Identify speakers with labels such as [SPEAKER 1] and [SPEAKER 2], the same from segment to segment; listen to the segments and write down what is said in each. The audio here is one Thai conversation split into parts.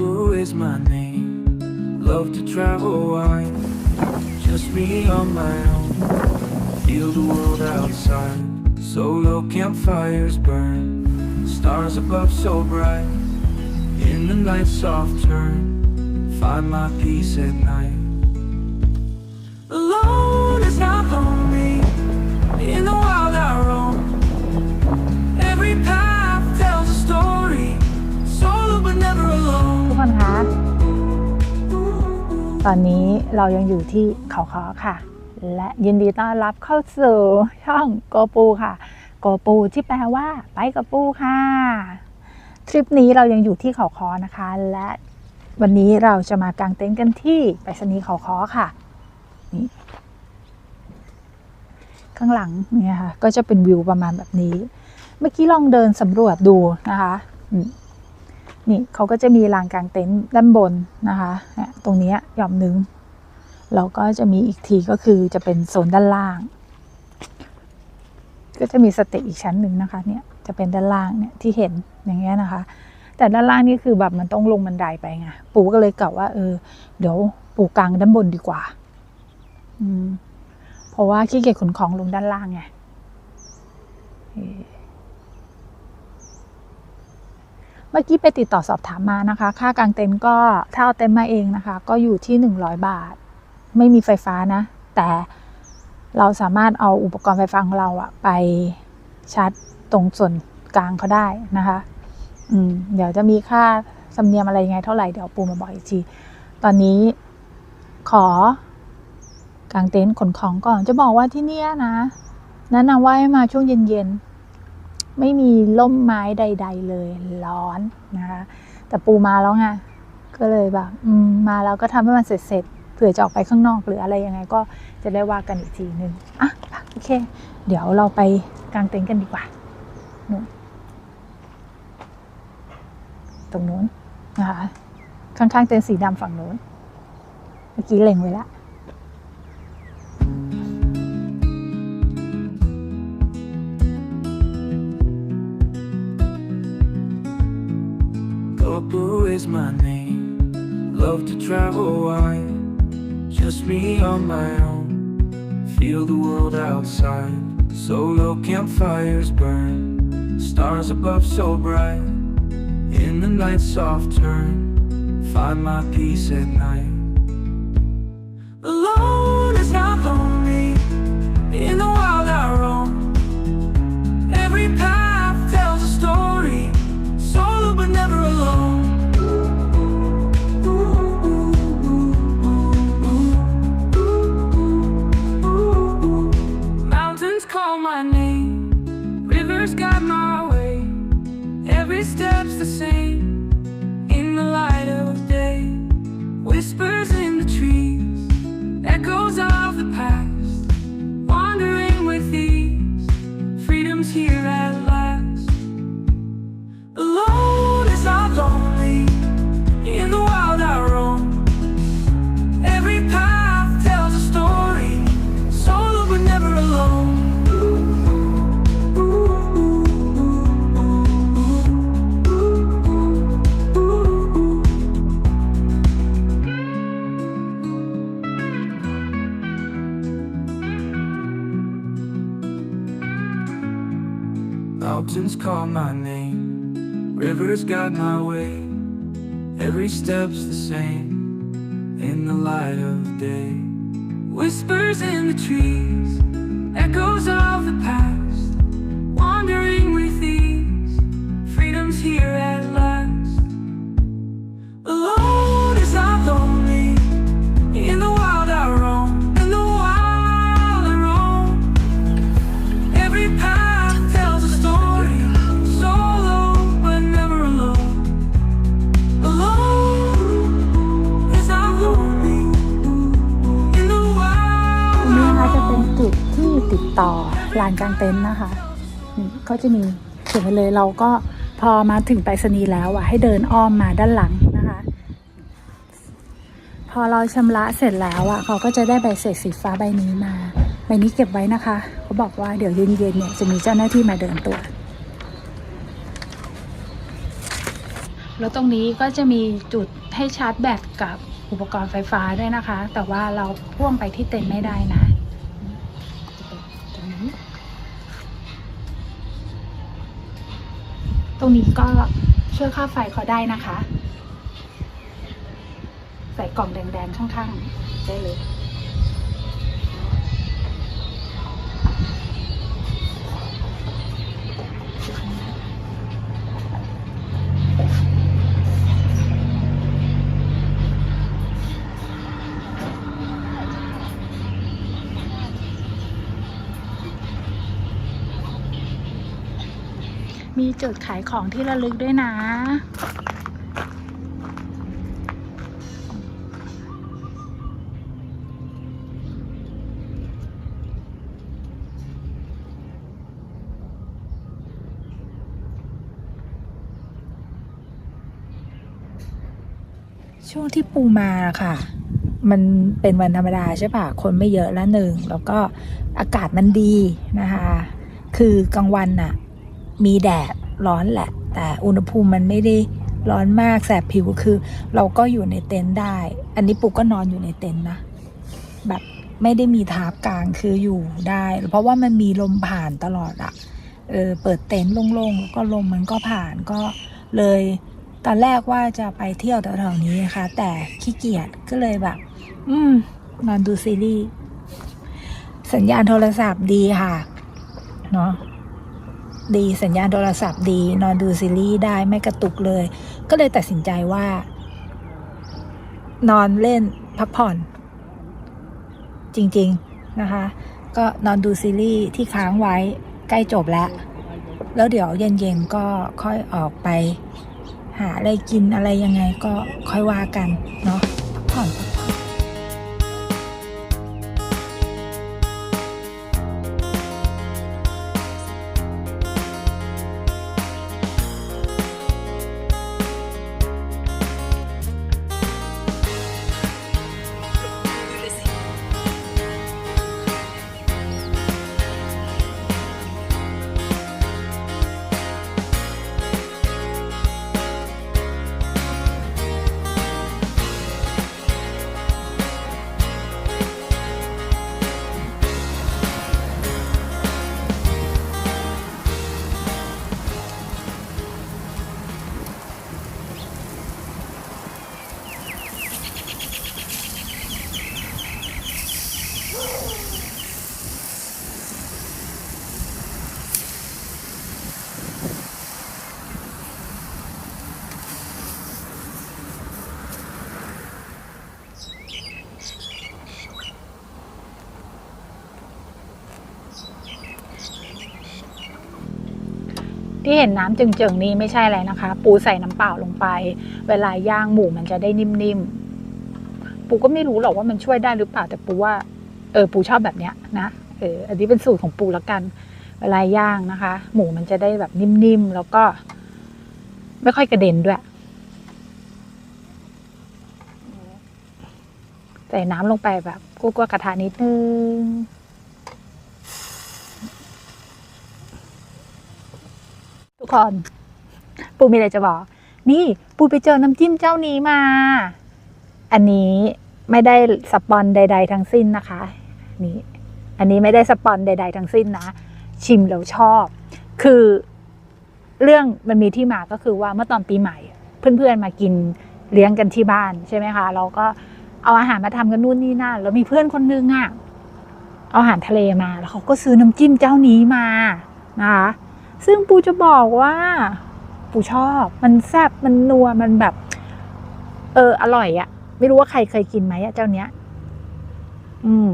[SPEAKER 1] Blue is my name. Love to travel wide. Just me on my own. Feel the world outside. Solo campfires burn. Stars above so bright. In the night's soft turn. Find my peace at night.
[SPEAKER 2] ตอนนี้เรายังอยู่ที่เขาคอค่ะ และยินดีต้อนรับเข้าสู่ช่องโกปูค่ะ โกปูที่แปลว่า ไปกับปูค่ะ ทริปนี้เรายังอยู่ที่เขาคอนะคะ และวันนี้เราจะมากางเต็นท์กันที่ไปรษณีย์เขาคอค่ะนี่ข้างหลังเนี่ยค่ะ ก็จะเป็นวิวประมาณแบบนี้ เมื่อกี้ลองเดินสำรวจดูนะคะอืม นี่เขาก็จะมีลานกลางเต็นท์ด้านบนนะคะตรงนี้ยหย่อมหนึงแล้วก็จะมีอีกทีก็คือจะเป็นโซนด้านล่าง ก็จะมีสเตจอีกชั้นหนึ่งนะคะเนี่ยจะเป็นด้านล่างเนี่ยที่เห็นอย่างเงี้ยนะคะ แต่ด้านล่างนี่คือแบบมันต้องลงบันไดไปไงปู่ก็เลยกล่าวว่าเออเดี๋ยวปูกลางด้านบนดีกว่า อืมเพราะว่าขี้เกียจขนของลงด้านล่างไง เมื่อกี้ไปติดต่อสอบถามมานะคะ ค่ากางเต็นท์ก็ถ้าเอาเต็นท์มาเองนะคะ ก็อยู่ที่ 100 บาท ไม่มีไฟฟ้านะ แต่เราสามารถเอาอุปกรณ์ไฟฟ้าของเราอะไปชาร์จตรงส่วนกลางเขาได้นะคะ อืม เดี๋ยวจะมีค่าสำเนียมอะไรยังไงเท่าไหร่ เดี๋ยวปูมาบอกอีกที ตอนนี้ขอกางเต็นท์ขนของก่อน จะบอกว่าที่เนี่ยนะแนะนำว่าให้มาช่วงเย็นๆ ไม่มีร่มไม้ใด ๆ เลยร้อนนะคะแต่ปูมาแล้วไงก็เลยแบบมาแล้วก็ทำให้มันเสร็จๆเผื่อจะออกไปข้างนอกหรืออะไรยังไงก็จะได้ว่ากันอีกทีนึงอะโอเค เดี๋ยวเราไปกางเต็นท์กันดีกว่านู่นตรงนู้นนะคะข้างๆเต็นท์สีดำฝั่งนู้นเมื่อกี้เล็งไว้และ
[SPEAKER 1] Blue is my name. Love to travel wide. Just me on my own. Feel the world outside. Solo campfires burn. Stars above so bright. In the night's soft turn. Find my peace at night. Mountains call my name, rivers guide my way. Every step's the same in the light of day. Whispers in the trees, echoes of the past. Wandering with ease, freedom's here
[SPEAKER 2] ดต่อลานกลางเต็นท์นะคะนี่เขาจะมีเขียนไว้เลยเราก็พอมาถึงไปรษณีย์แล้วอะให้เดินอ้อมมาด้านหลังนะคะ พอเราชำระเสร็จแล้วอะเขาก็จะได้ใบเสร็จสีฟ้าใบนี้มาใบนี้เก็บไว้นะคะเขาบอกว่าเดี๋ยวเย็นๆเนี่ยจะมีเจ้าหน้าที่มาเดินตรวจแล้วตรงนี้ก็จะมีจุดให้ชาร์จแบตกับอุปกรณ์ไฟฟ้าด้วยนะคะ แต่ว่าเราพ่วงไปที่เต็นท์ไม่ได้นะ ตรงนี้ก็ช่วยค่าไฟเขาได้นะคะ ใส่กล่องแดงๆข้างๆ ได้เลย มีจุดขายของที่ระลึกด้วยนะ
[SPEAKER 3] ช่วงที่ปูมาค่ะมันเป็นวันธรรมดาใช่ปะคนไม่เยอะละหนึ่ง แล้วก็อากาศมันดีนะคะ คือกลางวันน่ะ มีแดดร้อนแหละ แต่อุณหภูมิมันไม่ได้ร้อนมากแสบผิวคือ เราก็อยู่ในเต็นท์ได้ อันนี้ปูก็นอนอยู่ในเต็นท์นะ แบบไม่ได้มีทาร์ปกลางคืออยู่ได้ เพราะว่ามันมีลมผ่านตลอดอะเออเปิดเต็นท์โล่งๆแล้วก็ลมมันก็ผ่านก็เลยตอนแรกว่าจะไปเที่ยวแถวๆนี้นะคะ แต่ขี้เกียจก็เลยแบบ อืม นอนดูซีรีส์สัญญาณโทรศัพท์ดีค่ะ เนาะ ดีสัญญาณโทรศัพท์ดี นอนดูซีรีส์ได้ไม่กระตุกเลย ก็เลยตัดสินใจว่า นอนเล่นพักผ่อน จริง ๆนะคะ ก็นอนดูซีรีส์ที่ค้างไว้ใกล้จบแล้ว แล้วเดี๋ยวเย็นๆก็ค่อยออกไป หาอะไรกินอะไรยังไงก็ค่อยว่ากันเนาะพักผ่อน
[SPEAKER 2] ที่เห็นน้ำจิงๆนี้ไม่ใช่อะไรนะคะ ปูใส่น้ำเปล่าลงไป เวลาย่างหมูมันจะได้นิ่มๆ ปูก็ไม่รู้หรอกว่ามันช่วยได้หรือเปล่าแต่ปูว่า เออปูชอบแบบเนี้ยนะเอออันนี้เป็นสูตรของปูแล้วกัน เวลาย่างนะคะ หมูมันจะได้แบบนิ่มๆแล้วก็ ไม่ค่อยกระเด็นด้วย ใส่น้ำลงไปแบบกุ้กกระทะนิดนึง ทุก คน ปูมีอะไรจะบอก นี่ปูไปเจอน้ำจิ้มเจ้านี้มา อันนี้ไม่ได้สปอนใด ๆ ทั้งสิ้นนะคะ นี่ อันนี้ไม่ได้สปอนใด ๆ ทั้งสิ้นนะ ชิมแล้วชอบ คือเรื่องมันมีที่มาก็คือว่าเมื่อตอนปีใหม่ เพื่อนๆมากินเลี้ยงกันที่บ้านใช่ไหมคะเราก็เอาอาหารมาทำกันนู่นนี่นั่นแล้วมีเพื่อนคนนึงอะเอาอาหารทะเลมาแล้วเขาก็ซื้อน้ำจิ้มเจ้านี้มานะคะ ซึ่งปูจะบอกว่า ปูชอบ มันแซ่บมันนัวมันแบบ เออ อร่อยอะไม่รู้ว่าใครเคยกินไหมอะเจ้าเนี้ย อืม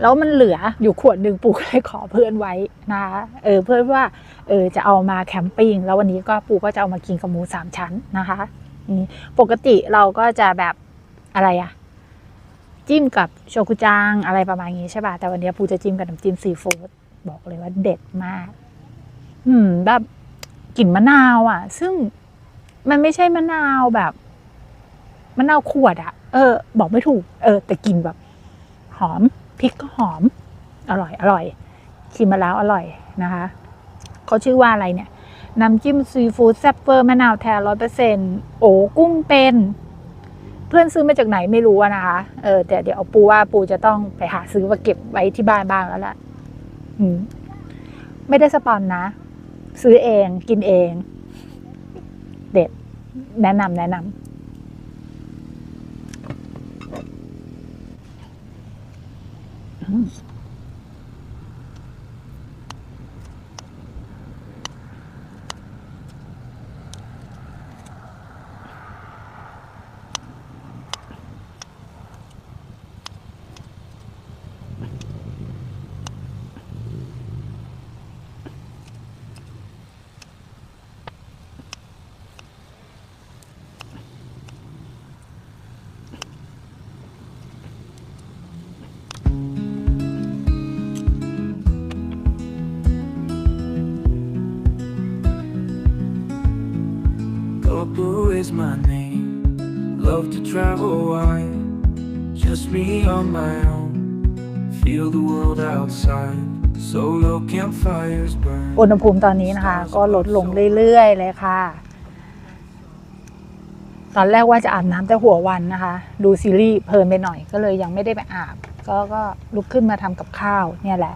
[SPEAKER 2] แล้วมันเหลืออยู่ขวดหนึ่งปูก็เลยขอเพื่อนไว้นะคะเออ เพื่อนว่า เออ จะเอามาแคมปิ้งแล้ววันนี้ก็ปูก็จะเอามากินกับหมูสามชั้นนะคะปกติเราก็จะแบบอะไรอะจิ้มกับโชกุจังอะไรประมาณนี้ใช่ป่ะแต่วันนี้ปูจะจิ้มกับน้ำจิ้มซีฟู้ด บอกเลยว่าเด็ดมาก อืม แบบกลิ่นมะนาวอะ ซึ่งมันไม่ใช่มะนาวแบบมะนาวขวดอะ เออ บอกไม่ถูก เออ แต่กลิ่นแบบ หอมพริกก็หอม อร่อย อร่อยชิมมาแล้วอร่อยนะคะเขาชื่อว่าอะไรเนี่ยน้ำจิ้มซีฟู้ดแซ่บเวอร์มะนาวแท้ร้อยเปอร์เซ็นโอ้กุ้งเป็น เพื่อนซื้อมาจากไหนไม่รู้นะคะ เออแต่เดี๋ยวปูว่าปูจะต้องไปหาซื้อมาเก็บไว้ที่บ้านบ้างแล้วล่ะ ไม่ได้สปอนนะ ซื้อเองกินเอง เด็ด แนะนำแนะนำ
[SPEAKER 1] Just me on my own. Feel the world outside. Solo campfires burn.
[SPEAKER 2] อุณหภูมิตอนนี้นะคะ ก็ลดลงเรื่อยๆเลยค่ะ ตอนแรกว่าจะอาบน้ำแต่หัววันนะคะ ดูซีรีส์เพลินไปหน่อยก็เลยยังไม่ได้ไปอาบ ก็ก็ลุกขึ้นมาทำกับข้าวเนี่ยแหละ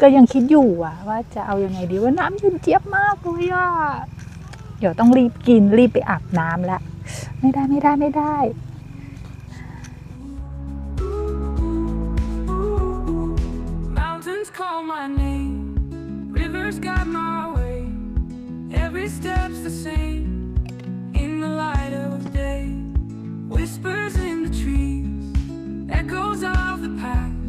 [SPEAKER 2] ก็ยังคิดอยู่อะว่าจะเอายังไงดีว่าน้ำเย็นเจี๊ยบมากเลยอะเดี๋ยวต้องรีบกินรีบไปอาบน้ำแล้วไม่ได้ไม่ได้ไม่ได้
[SPEAKER 1] Call my name. Rivers guide my way. Every step's the same. In the light of day. Whispers in the trees. Echoes of the past.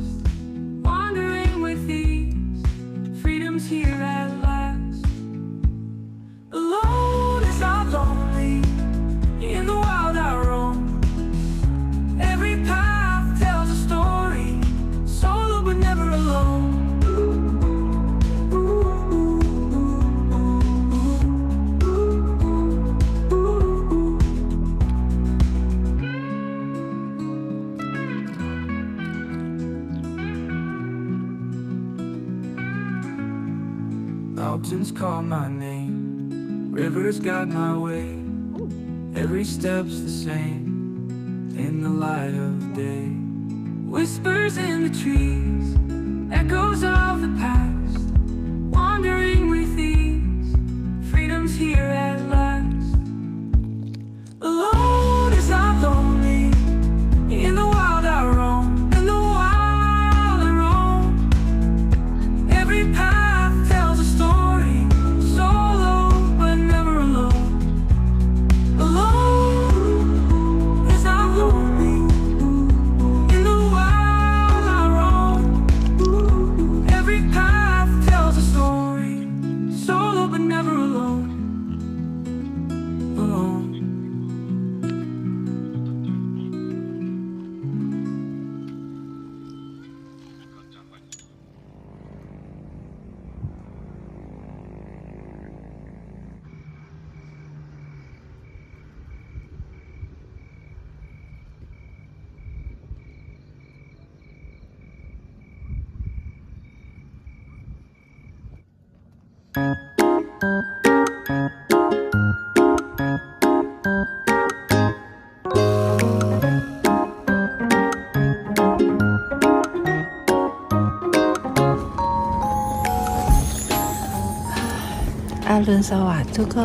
[SPEAKER 3] รุณสวัสดิ์ทุกค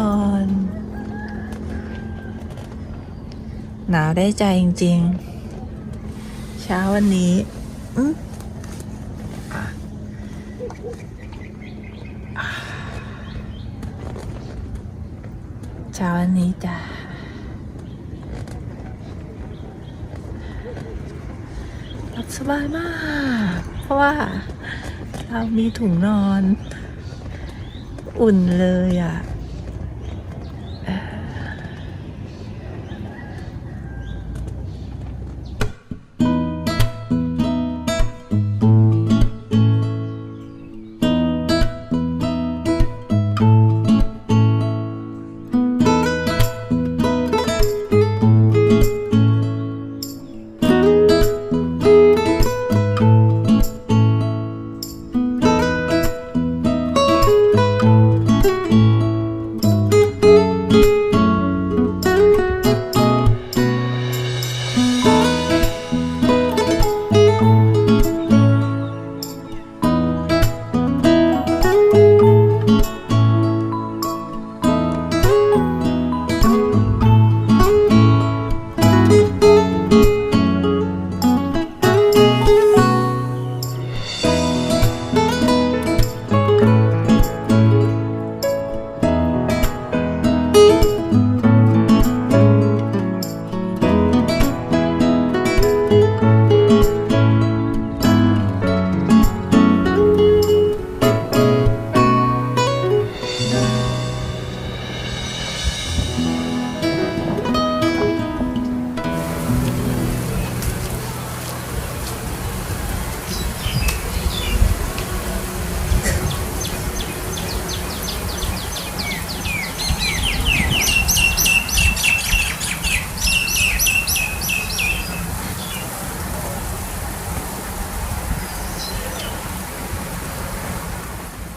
[SPEAKER 3] น หนาวได้ใจจริง ๆ เช้าวันนี้เช้าวันนี้จ้ะหลับสบายมาก เพราะว่าเรามีถุงนอน อุ่นเลยอะ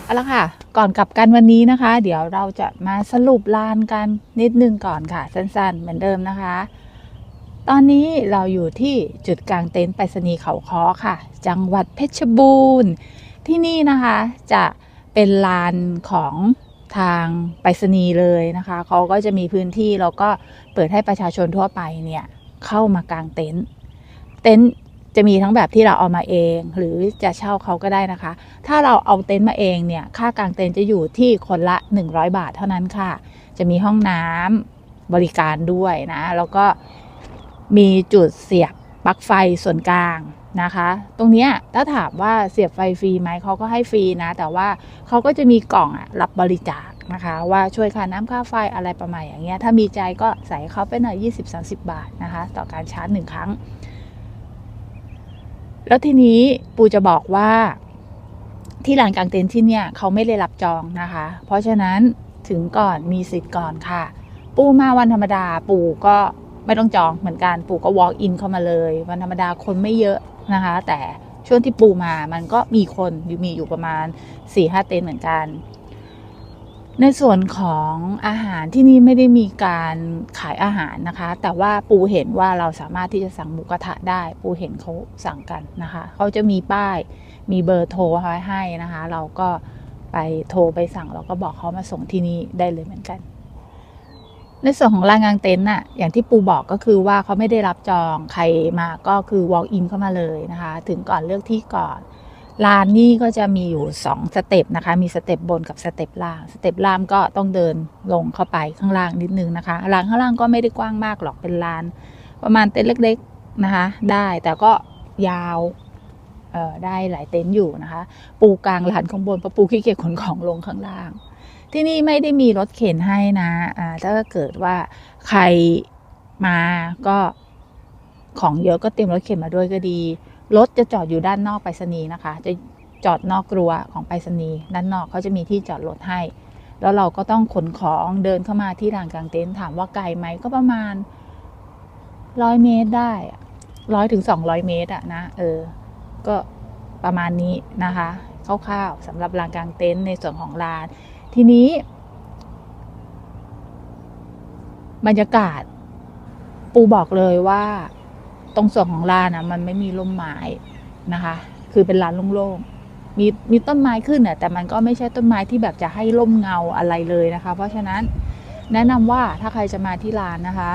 [SPEAKER 2] เอาละค่ะ ก่อนกลับกันวันนี้นะคะ เดี๋ยวเราจะมาสรุปลานกันนิดนึงก่อนค่ะ สั้นๆ เหมือนเดิมนะคะ ตอนนี้เราอยู่ที่จุดกลางเต็นท์ไปรษณีย์เขาค้อค่ะ จังหวัดเพชรบูรณ์ ที่นี่นะคะจะเป็นลานของทางไปรษณีย์เลยนะคะ เขาก็จะมีพื้นที่แล้วก็เปิดให้ประชาชนทั่วไปเนี่ยเข้ามากางเต็นท์ เต็นท์ จะมีทั้งแบบที่เราเอามาเอง หรือจะเช่าเขาก็ได้นะคะ ถ้าเราเอาเต็นท์มาเองเนี่ย ค่ากางเต็นท์จะอยู่ที่คนละ 100 บาทเท่านั้นค่ะ จะมีห้องน้ำบริการด้วยนะ แล้วก็มีจุดเสียบปลั๊กไฟส่วนกลางนะคะ ตรงนี้ถ้าถามว่าเสียบไฟฟรีไหมเขาก็ให้ฟรีนะ แต่ว่าเขาก็จะมีกล่องอะรับบริจาคนะคะ ว่าช่วยค่าน้ำค่าไฟอะไรประมาณอย่างเงี้ย ถ้ามีใจก็ใส่เขาไปหน่อย 20-30 บาทนะคะ ต่อการชาร์จหนึ่งครั้ง แล้วทีนี้ปูจะบอกว่าที่ลานกลางเต็นท์ที่เนี่ยเขาไม่ได้รับจองนะคะ เพราะฉะนั้นถึงก่อนมีสิทธิ์ก่อนค่ะ ปูมาวันธรรมดา ปูก็ไม่ต้องจองเหมือนกัน ปูก็ walk in เข้ามาเลย วันธรรมดาคนไม่เยอะนะคะ แต่ช่วงที่ปูมามันก็มีคนอยู่มีอยู่ประมาณ4ี่ห้าเต็นท์เหมือนกัน ในส่วนของอาหารที่นี่ไม่ได้มีการขายอาหารนะคะ แต่ว่าปูเห็นว่าเราสามารถที่จะสั่งหมูกระทะได้ ปูเห็นเขาสั่งกันนะคะเขาจะมีป้ายมีเบอร์โทรไว้ให้นะคะ เราก็ไปโทรไปสั่งเราก็บอกเขามาส่งที่นี่ได้เลยเหมือนกัน ในส่วนของลานกางเต็นท์น่ะอย่างที่ปูบอกก็คือว่าเขาไม่ได้รับจองใครมาก็คือ walk in เข้ามาเลยนะคะ ถึงก่อนเลือกที่ก่อน ลานนี่ก็จะมีอยู่ 2 สเต็ปนะคะ มีสเต็ปบนกับสเต็ปล่าง สเต็ปล่างก็ต้องเดินลงเข้าไปข้างล่างนิดนึงนะคะลานข้างล่างก็ไม่ได้กว้างมากหรอกเป็นลาน ประมาณเต็นท์เล็กๆนะคะ ได้แต่ก็ยาวเออได้หลายเต็นท์อยู่นะคะ ปูกลางลานข้างบนเพระปูขี้เกียจขนของลงข้างล่าง ที่นี่ไม่ได้มีรถเข็นให้นะอ่าถ้าเกิดว่าใครมาก็ของเยอะก็เตรียมรถเข็นมาด้วยก็ดี รถจะจอดอยู่ด้านนอกไปรษณีย์นะคะ จะจอดนอกรั้วของไปรษณีย์ด้านนอกเขาจะมีที่จอดรถให้ แล้วเราก็ต้องขนของเดินเข้ามาที่ลานกลางเต็นท์ถามว่าไกลไหมก็ประมาณร้อยเมตรได้ร้อยถึงสองร้อยเมตรอะนะเออ ก็ประมาณนี้นะคะคร่าวๆสำหรับลานกลางเต็นท์ในส่วนของลาน ทีนี้ บรรยากาศ ปูบอกเลยว่า ตรงส่วนของลานอะมันไม่มีร่มไม้นะคะ คือเป็นลานโล่งๆมีมีต้นไม้ขึ้นอะแต่มันก็ไม่ใช่ต้นไม้ที่แบบจะให้ร่มเงาอะไรเลยนะคะ เพราะฉะนั้นแนะนำว่าถ้าใครจะมาที่ลานนะคะ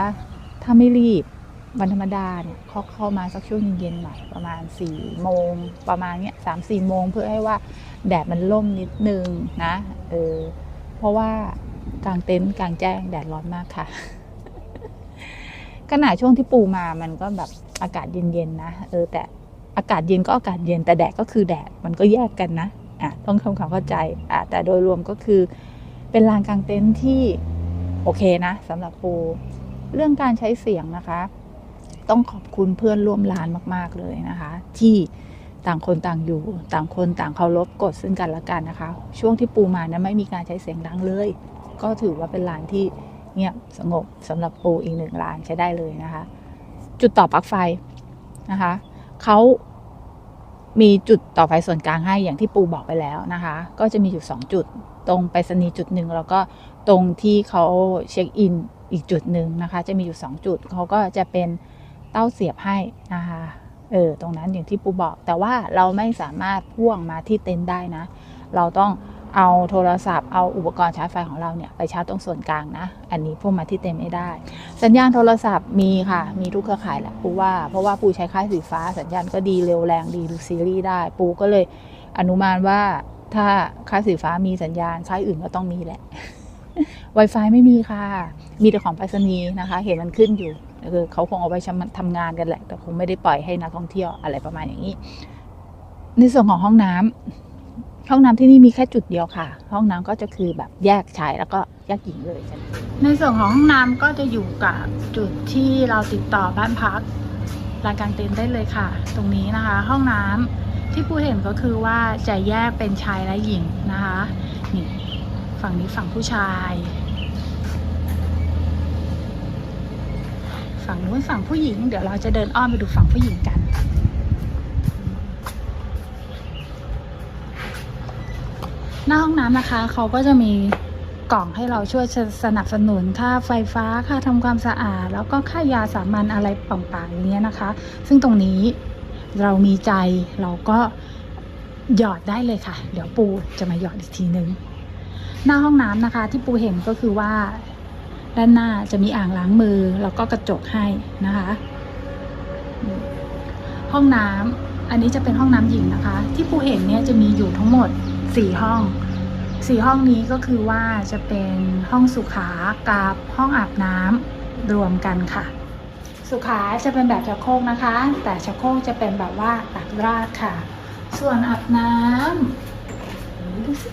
[SPEAKER 2] ถ้าไม่รีบวันธรรมดาเนี่ยเขาเข้ามาสักช่วงเย็นๆหน่อยประมาณ4ี่โมงประมาณเนี้ยสามสี่โมงเพื่อให้ว่าแดดมันร่มนิดนึงนะเออเพราะว่ากลางเต็นท์กลางแจ้งแดดร้อนมากค่ะ ขณะช่วงที่ปูมามันก็แบบอากาศเย็นๆนะเออแต่อากาศเย็นก็อากาศเย็นแต่แดดก็คือแดดมันก็แยกกันนะอะต้องทำความเข้าใจอะแต่โดยรวมก็คือเป็นลานกลางเต็นท์ที่โอเคนะสำหรับปู เรื่องการใช้เสียงนะคะ ต้องขอบคุณเพื่อนร่วมลานมาก ๆเลยนะคะ ที่ต่างคนต่างอยู่ ต่างคนต่างเคารพกฎซึ่งกันและกันนะคะ ช่วงที่ปูมานะไม่มีการใช้เสียงดังเลย ก็ถือว่าเป็นลานที่ เงียบสงบสำหรับปูอีกหนึ่งลานใช้ได้เลยนะคะ จุดต่อปลั๊กไฟนะคะเขามีจุดต่อไฟส่วนกลางให้อย่างที่ปูบอกไปแล้วนะคะ ก็จะมีอยู่ 2 จุด ตรงไปรษณีย์จุดหนึ่งแล้วก็ตรงที่เขาเช็คอินอีกจุดหนึ่งนะคะ จะมีอยู่ 2 จุดเขาก็จะเป็นเต้าเสียบให้นะคะเออตรงนั้นอย่างที่ปูบอก แต่ว่าเราไม่สามารถพ่วงมาที่เต็นท์ได้นะ เราต้อง เอาโทรศัพท์เอาอุปกรณ์ชาร์จไฟของเราเนี่ยไปชาร์จตรงส่วนกลางนะ อันนี้พวงมาที่เต็นท์ไม่ได้ สัญญาณโทรศัพท์มีค่ะ มีทุกเครือข่ายแหละปูว่าเพราะว่าปูใช้ค่ายสีฟ้า สัญญาณก็ดีเร็วแรงดีดูซีรีส์ได้ ปูก็เลยอนุมานว่าถ้าค่ายสีฟ้ามีสัญญาณค่ายอื่นก็ต้องมีแหละ Wi-Fi ไม่มีค่ะ มีแต่ของไปรษณีย์นะคะ เห็นมันขึ้นอยู่คือเขาคงเอาไปทำงานกันแหละ แต่คงไม่ได้ปล่อยให้นักท่องเที่ยวอะไรประมาณอย่างนี้ ในส่วนของห้องน้ำ ห้องน้ำที่นี่มีแค่จุดเดียวค่ะ ห้องน้ำก็จะคือแบบแยกชายแล้วก็แยกหญิงเลยในส่วนของห้องน้ำก็จะอยู่กับจุดที่เราติดต่อบ้านพักลานกลางเต็นท์ได้เลยค่ะ ตรงนี้นะคะ ห้องน้ำที่ผู้เห็นก็คือว่าจะแยกเป็นชายและหญิงนะคะนี่ฝั่งนี้ฝั่งผู้ชาย ฝั่งนู้นฝั่งผู้หญิง เดี๋ยวเราจะเดินอ้อมไปดูฝั่งผู้หญิงกัน หน้าห้องน้ำนะคะเขาก็จะมีกล่องให้เราช่วยสนับสนุนค่าไฟฟ้าค่าทำความสะอาด แล้วก็ค่ายาสามัญอะไรต่างๆอย่างเงี้ยนะคะ ซึ่งตรงนี้เรามีใจเราก็หยอดได้เลยค่ะ เดี๋ยวปูจะมาหยอดอีกทีนึง หน้าห้องน้ำนะคะ ที่ปูเห็นก็คือว่า ด้านหน้าจะมีอ่างล้างมือ แล้วก็กระจกให้นะคะ ห้องน้ำอันนี้จะเป็นห้องน้ำหญิงนะคะ ที่ปูเห็นเนี่ยจะมีอยู่ทั้งหมด สี่ห้องสี่ห้องนี้ก็คือว่าจะเป็นห้องสุขากับห้องอาบน้ำรวมกันค่ะ สุขาจะเป็นแบบชักโครกนะคะ แต่ชักโครกจะเป็นแบบว่าตักราดค่ะ ส่วนอาบน้ำดูสิ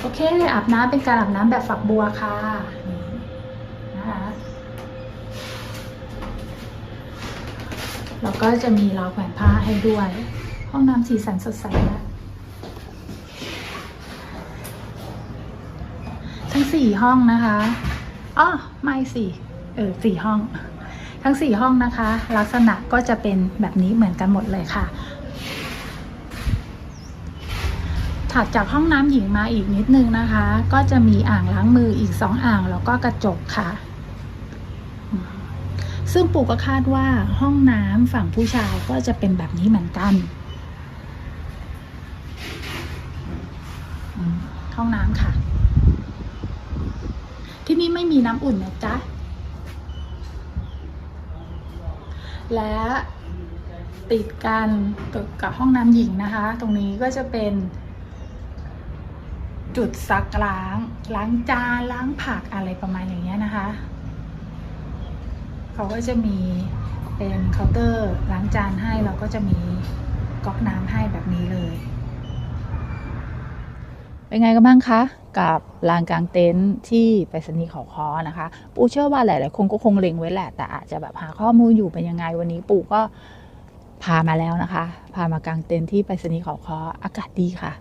[SPEAKER 2] โอเคอาบน้ำเป็นการอาบน้ำแบบฝักบัวค่ะนะคะแล้วก็จะมีราวแขวนผ้าให้ด้วย ห้องน้ำสีสันสดใสนะทั้ง สี่ห้องนะคะอ๋อไม่สี่เออสี่ห้อง ทั้งสี่ห้องนะคะ ลักษณะก็จะเป็นแบบนี้เหมือนกันหมดเลยค่ะ ถัดจากห้องน้ำหญิงมาอีกนิดนึงนะคะ ก็จะมีอ่างล้างมืออีกสองอ่างแล้วก็กระจกค่ะ ซึ่งปู่ก็คาดว่าห้องน้ำฝั่งผู้ชายก็จะเป็นแบบนี้เหมือนกันห้องน้ำค่ะ นี่ไม่มีน้ำอุ่นนะจ๊ะ และติดกันกับห้องน้ำหญิงนะคะ ตรงนี้ก็จะเป็น จุดซักล้าง ล้างจานล้างผักอะไรประมาณอย่างเงี้ยนะคะ เขาก็จะมีเป็นเคาน์เตอร์ล้างจานให้เราก็จะมีก๊อกน้ำให้แบบนี้เลย เป็นไงกันบ้างคะ กับลานกลางเต็นท์ที่ไปรษณีย์เขาคอนะคะ ปูเชื่อว่าหลายๆคนก็คงเล็งไว้แหละ แต่อาจจะแบบหาข้อมูลอยู่เป็นยังไงวันนี้ปูก็พามาแล้วนะคะ พามากางเต็นท์ที่ไปรษณีย์เขาคออากาศดีค่ะ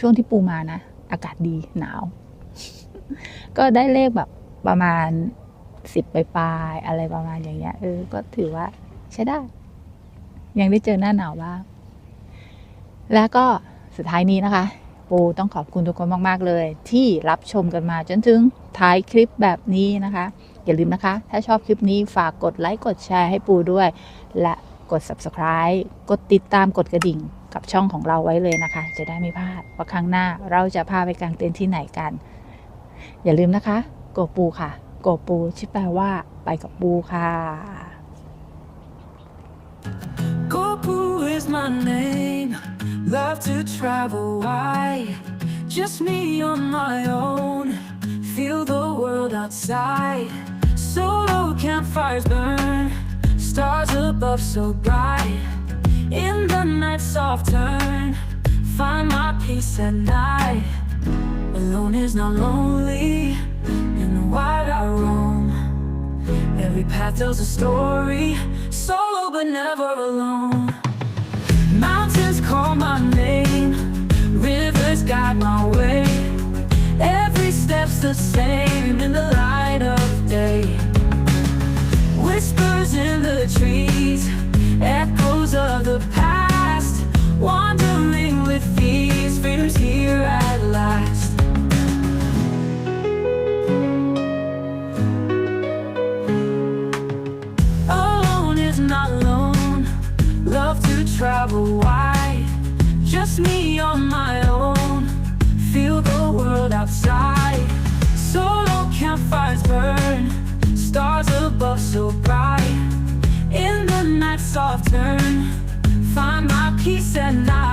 [SPEAKER 2] ช่วงที่ปูมานะ อากาศดีหนาว ก็ได้เลขแบบประมาณสิบปลายๆอะไรประมาณอย่างเงี้ยเออก็ถือว่าใช้ได้ ยังได้เจอหน้าหนาวบ้างแล้วก็สุดท้ายนี้นะคะ ปูต้องขอบคุณทุกคนมาก ๆ เลย ที่รับชมกันมาจนถึงท้ายคลิปแบบนี้นะคะ อย่าลืมนะคะ ถ้าชอบคลิปนี้ฝากกดไลค์กดแชร์ให้ปูด้วย และกด subscribe กดติดตามกดกระดิ่งกับช่องของเราไว้เลยนะคะ จะได้ไม่พลาดว่าครั้งหน้าเราจะพาไปกางเต็นท์ที่ไหนกัน อย่าลืมนะคะ โกปูค่ะ โกปูที่แปลว่าไปกับปูค่ะ
[SPEAKER 1] Gopu is my name. Love to travel wide. Just me on my own. Feel the world outside. Solo campfires burn. Stars above so bright. In the night, soft turn. Find my peace at night. Alone is not lonely. In the wild I roam. Every path tells a story, solo but never alone. Call my name, rivers guide my way. Every step's the same in the light of day. Whispers in the trees, echoes of the past. Night, turn. Find my peace at night.